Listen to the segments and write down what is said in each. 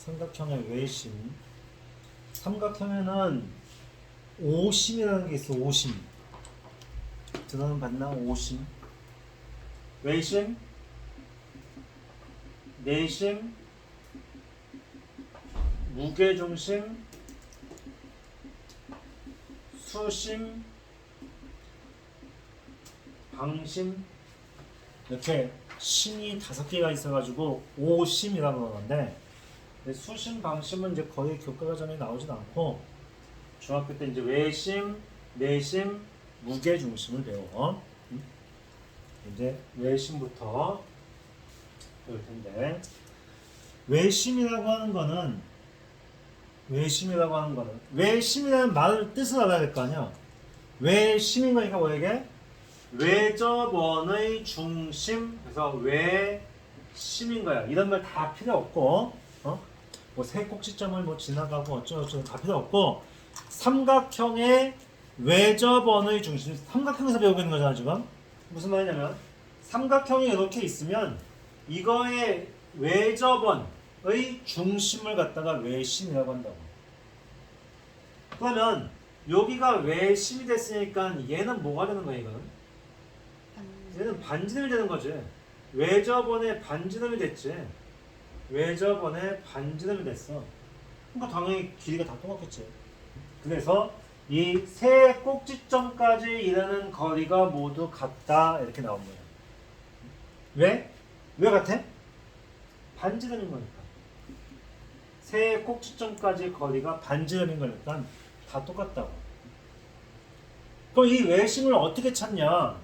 삼각형의 외심. 삼각형에는 오심이라는 게 있어. 오심. 들어는 봤나? 오심. 외심, 내심, 무게중심, 수심, 방심 이렇게 심이 다섯 개가 있어가지고 오심이라고 하는데 수심, 방심은 이제 거의 교과 과정에 나오진 않고 중학교 때 이제 외심, 내심, 무게 중심을 배워. 음? 이제 외심부터 배울 텐데 외심이라고 하는 거는 외심이라고 하는 거는 외심이라는 말을 뜻을 알아야 될 거 아니야. 외심인 거니까 뭐에게? 외접원의 중심 그래서 외심인 거야. 이런 말 다 필요 없고 어? 뭐세 꼭지점을 뭐 지나가고 어쩌고저쩌고 다 필요 없고 삼각형의 외접원의 중심 삼각형에서 배우고 있는 거잖아 지금. 무슨 말이냐면 삼각형이 이렇게 있으면 이거의 외접원의 중심을 갖다가 외심이라고 한다고. 그러면 여기가 외심이 됐으니까 얘는 뭐가 되는 거야 이거는? 얘는 반지름이 되는 거지. 외접원의 반지름이 됐지 외접원의 반지름이 됐어 그러니까 당연히 길이가 다 똑같겠지 그래서 이 세 꼭지점까지 이르는 거리가 모두 같다 이렇게 나온 거예요. 왜? 왜 같아? 반지름인 거니까. 세 꼭지점까지 거리가 반지름인 거니까 다 똑같다고. 그럼 이 외심을 어떻게 찾냐?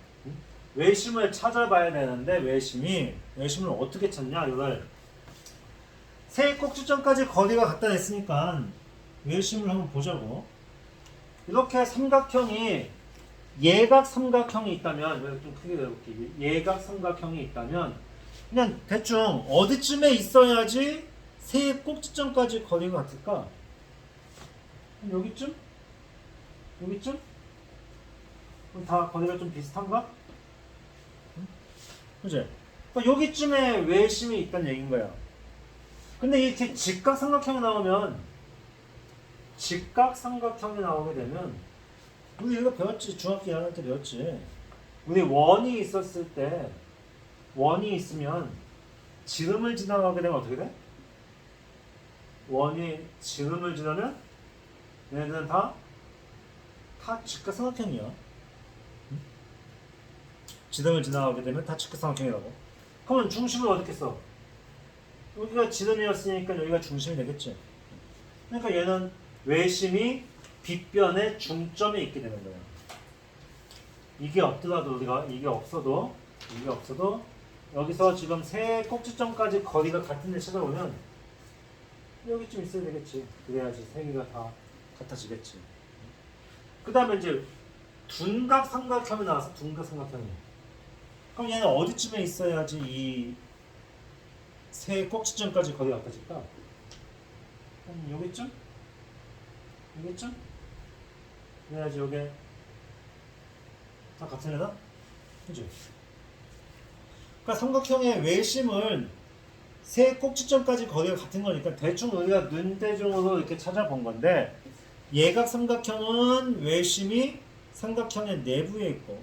외심을 찾아봐야 되는데 외심이 외심을 어떻게 찾냐 이걸 세 꼭지점까지 거리가 같다 했으니까 외심을 한번 보자고. 이렇게 삼각형이 예각 삼각형이 있다면 이거 좀 크게 내볼게 예각 삼각형이 있다면 그냥 대충 어디쯤에 있어야지 세 꼭지점까지 거리가 같을까? 한 여기쯤? 여기쯤? 그럼 다 거리가 좀 비슷한가? 응? 그지? 그러니까 여기쯤에 외심이 있다는 얘기인 거야. 근데 이렇게 직각 삼각형이 나오면 직각 삼각형이 나오게 되면 우리 이거 배웠지 중학교 2학년 때 배웠지 우리 원이 있었을 때 원이 있으면 지름을 지나가게 되면 어떻게 돼? 원이 지름을 지나면 얘네들은 다, 다 직각 삼각형이야 응? 지름을 지나가게 되면 다 직각 삼각형이라고 그러면 중심을 어떻게 써? 여기가 지름이었으니까 여기가 중심이 되겠지 그러니까 얘는 외심이 빗변의 중점에 있게 되는 거예요. 이게 없더라도 우리가 이게 없어도 이게 없어도 여기서 지금 세 꼭지점까지 거리가 같은 데 찾아오면 여기쯤 있어야 되겠지. 그래야지 세 개가 다 같아지겠지. 그 다음에 이제 둔각 삼각형이 나와서 둔각 삼각형이. 그럼 얘는 어디쯤에 있어야지 이 세 꼭지점까지 거리가 같아질까? 한 여기쯤? 여기쯤? 그래야지 여기 다 같은 애다? 그지? 그러니까 삼각형의 외심은 세 꼭지점까지 거리가 같은 거니까 대충 우리가 눈대중으로 이렇게 찾아본 건데 예각 삼각형은 외심이 삼각형의 내부에 있고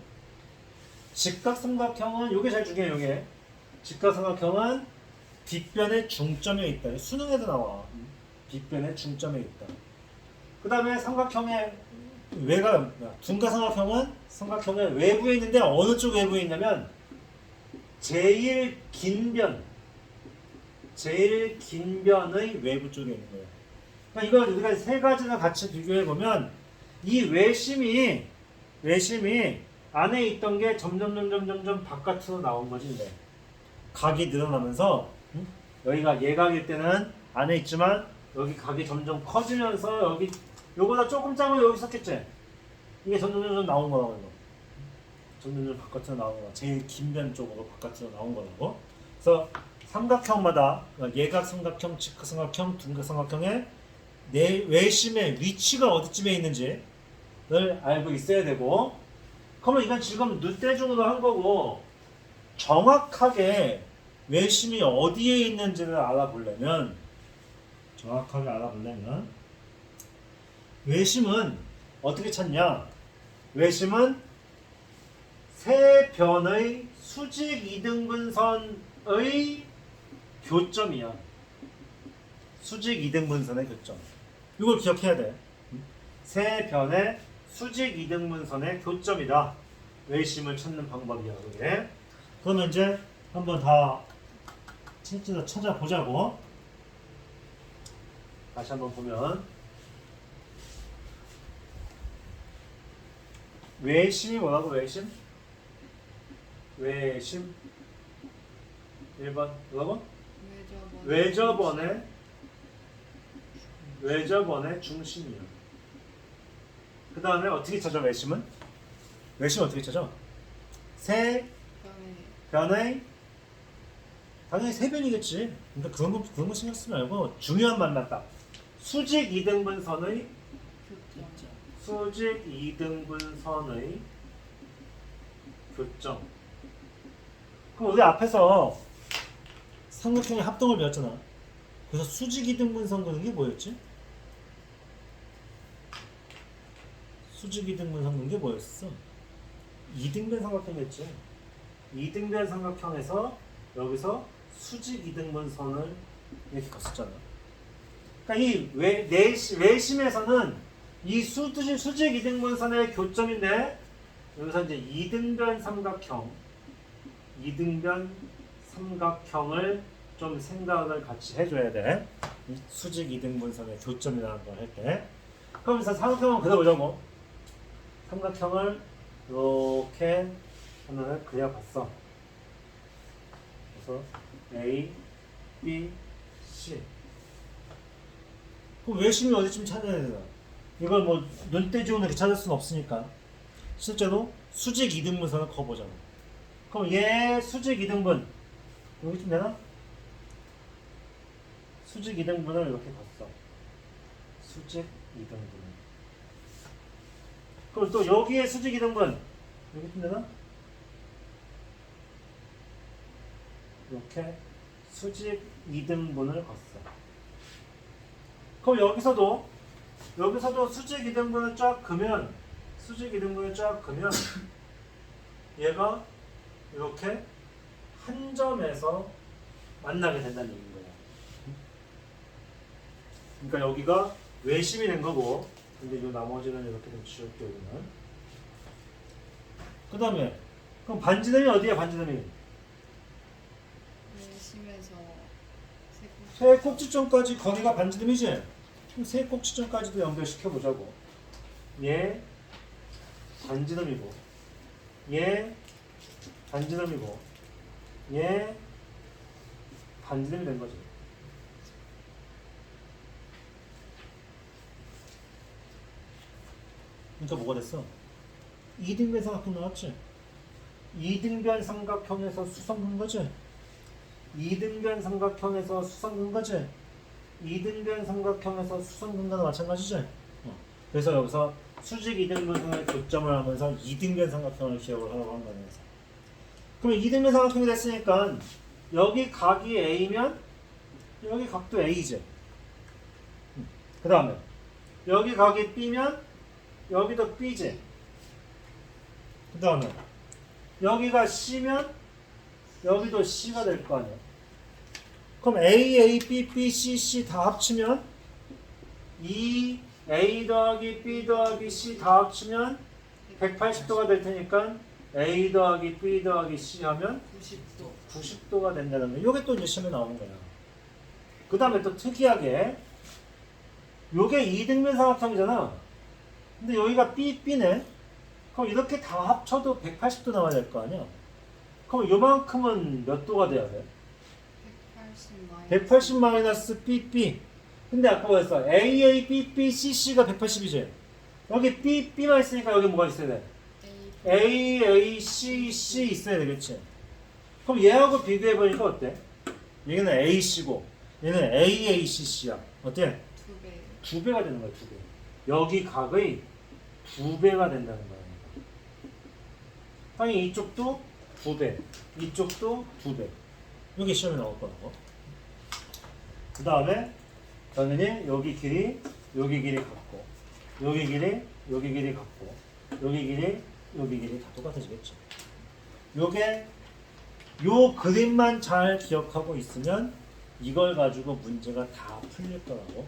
직각 삼각형은 요게 제일 중요해요 요게 직각 삼각형은 빗변의 중점에 있다 수능에도 나와 빗변의 중점에 있다 그 다음에 삼각형의 외가 둔가 삼각형은 삼각형의 외부에 있는데 어느 쪽 외부에 있냐면 제일 긴 변, 제일 긴 변의 외부 쪽에 있는 거예요. 그러니까 이걸 우리가 세 가지를 같이 비교해 보면 이 외심이 외심이 안에 있던 게 점점 점점 점점 바깥으로 나온 거지 이제 각이 늘어나면서 응? 여기가 예각일 때는 안에 있지만 여기 각이 점점 커지면서 여기 요거보다 조금 작은 여기 있었겠지? 이게 점점 점점 나온 거라고 이거. 점점 점점 바깥으로 나온 거야. 제일 긴 변 쪽으로 바깥으로 나온 거라고. 그래서 삼각형마다 그러니까 예각 삼각형, 직각 삼각형, 둔각 삼각형의 내 외심의 위치가 어디쯤에 있는지를 알고 있어야 되고 그러면 이건 지금 눈대중으로 한 거고 정확하게 외심이 어디에 있는지를 알아보려면 정확하게 알아보려면 외심은 어떻게 찾냐? 외심은 세 변의 수직 이등분선의 교점이야. 수직 이등분선의 교점. 이걸 기억해야 돼. 세 변의 수직 이등분선의 교점이다. 외심을 찾는 방법이야, 그게. 그러면 이제 한번 다 실제로 찾아보자고. 다시 한번 보면 외심이 뭐라고 외심? 외심 1번 뭐라고? 외접원. 외접원의 외접원의 중심이요. 그 다음에 어떻게 찾아 외심은? 외심 어떻게 찾아? 세 변의 당연히 세 변이겠지. 근데 그런 거 그런 거 신경 쓰지 말고 중요한 딱 수직 이등분선의. 수직 이등분선의 교점. 그럼 우리 앞에서 삼각형의 합동을 배웠잖아. 그래서 수직 이등분선 그는 게 뭐였지? 수직 이등분선 그는 게 뭐였어? 이등변 삼각형이었지. 이등변 삼각형에서 여기서 수직 이등분선을 이렇게 갔었잖아. 그러니까 이 외, 내시, 외심에서는 이 수직, 수직 이등분선의 교점인데 여기서 이제 이등변 삼각형, 이등변 삼각형을 좀 생각을 같이 해줘야 돼. 이 수직 이등분선의 교점이라는 걸 할 때. 그러면서 삼각형을 그려보자고. 삼각형을 이렇게 하나를 그려봤어. 그래서 A, B, C. 그럼 외심이 어디쯤 찾아야 되나? 이걸 뭐 눈대중으로 이렇게 찾을 수는 없으니까 실제로 수직 이등분선을 그어보자고. 그럼 얘 수직 이등분 여기쯤 되나? 수직 이등분을 이렇게 봤어. 수직 이등분. 그럼 또 여기에 수직 이등분 여기쯤 되나? 이렇게 수직 이등분을 걷어. 그럼 여기서도 여기서도 수직 이등분을 쫙 그면 수직 이등분을 쫙 그면 얘가 이렇게 한 점에서 만나게 된다는 얘기인 거야. 그러니까 여기가 외심이 된 거고, 근데 이 나머지는 이렇게 좀 지울게 여기는. 그 다음에 그럼 반지름이 어디야 반지름이? 세고 세 꼭지점까지 거기가 반지름이지? 그럼 세 꼭지점까지도 연결시켜 보자고. 얘 반지름이고, 얘 반지름이고, 얘 반지름이 된 거지. 그러니까 뭐가 됐어? 이등변 삼각형 나왔지? 이등변 삼각형에서 수성 근 거지? 이등변 삼각형에서 수성 근 거지? 이등변 삼각형에서 수성 근과도 마찬가지지? 어. 그래서 여기서 수직 이등분선의 교점을 하면서 이등변 삼각형을 기억을 하라고 한 거네. 그래서. 그럼 이등변 삼각형이 됐으니까 여기 각이 A면 여기 각도 A지. 그 다음에 여기 각이 B면 여기도 B지. 그 다음에 여기가 C면 여기도 C가 될 거 아니야. 그럼 A, A, B, B, C, C 다 합치면 이 A 더하기 B 더하기 C 다 합치면 180도가 될 테니까 A 더하기 B 더하기 C 하면 90도. 90도가 된다는 거. 이게 또 이제 시험에 나오는 거야. 그 다음에 또 특이하게 요게 이등변 삼각형이잖아. 근데 여기가 B, B네. 그럼 이렇게 다 합쳐도 180도 나와야 될 거 아니야? 그럼 요만큼은 몇 도가 돼야 돼? 180 마이너스. 180 마이너스 BB. 근데 아까 뭐였어? AA, BB, CC가 180이지. 여기 B, B만 있으니까 여기 뭐가 있어야 돼? A A, A, C, C 있어야 되겠지. 그럼 얘하고 비교해 보니까 어때? 얘는 AC고 얘는 AACC야. 어때? 두 배. 두 배가 되는 거야, 두 배. 여기 각의 두 배가 된다는 거야. 당연히 이쪽도 두 배, 이쪽도 두 배. 이게 시험에 나올 거라고. 그 다음에 당연히 여기 길이 여기 길이 같고 여기 길이 여기 길이 같고 여기 길이 여기 길이 다 똑같아지겠죠. 요게 요 그림만 잘 기억하고 있으면 이걸 가지고 문제가 다 풀릴 거라고